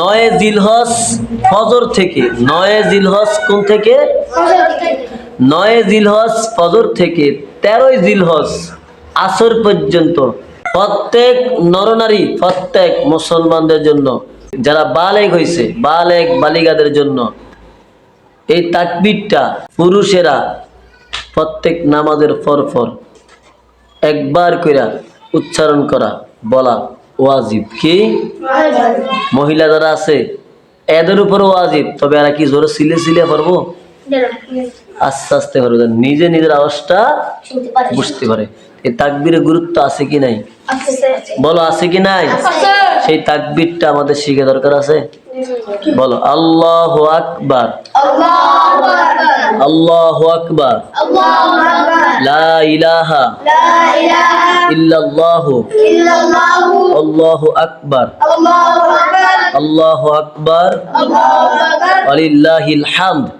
নয় জিলহজ ফজর থেকে, নয় জিলহজ কোন থেকে? নয় জিলহজ ফজর থেকে, তেরোই জিলহজ আসর পর্যন্ত। প্রত্যেক নরনারী, প্রত্যেক মুসলমানদের জন্য, যারা বালেগ হয়েছে বালেগ বালিকাদের জন্য, এই তাকবিরটা পুরুষেরা প্রত্যেক নামাজের পর পর একবার কইরা উচ্চারণ করা, বলা। ওয়াজিব কি? মহিলা যারা আছে এদের উপরও ওয়াজিব তবে এরা কি জোরে সিলে সিলে পারব? আস্তে আস্তে পারব নিজে নিজের আওয়াজটা বুঝতে পারে। এই তাকবীরের গুরুত্ব আছে কি নাই? বলো আছে কি নাই? সেই তাকবীরটা আমাদের শিখে দরকার আছে? বলো আল্লাহ আকবার। আল্লাহ আকবার। লা ইলাহা ইল্লাল্লাহু আল্লাহু আকবার আল্লাহু আকবার ওয়ালিল্লাহিল হামদ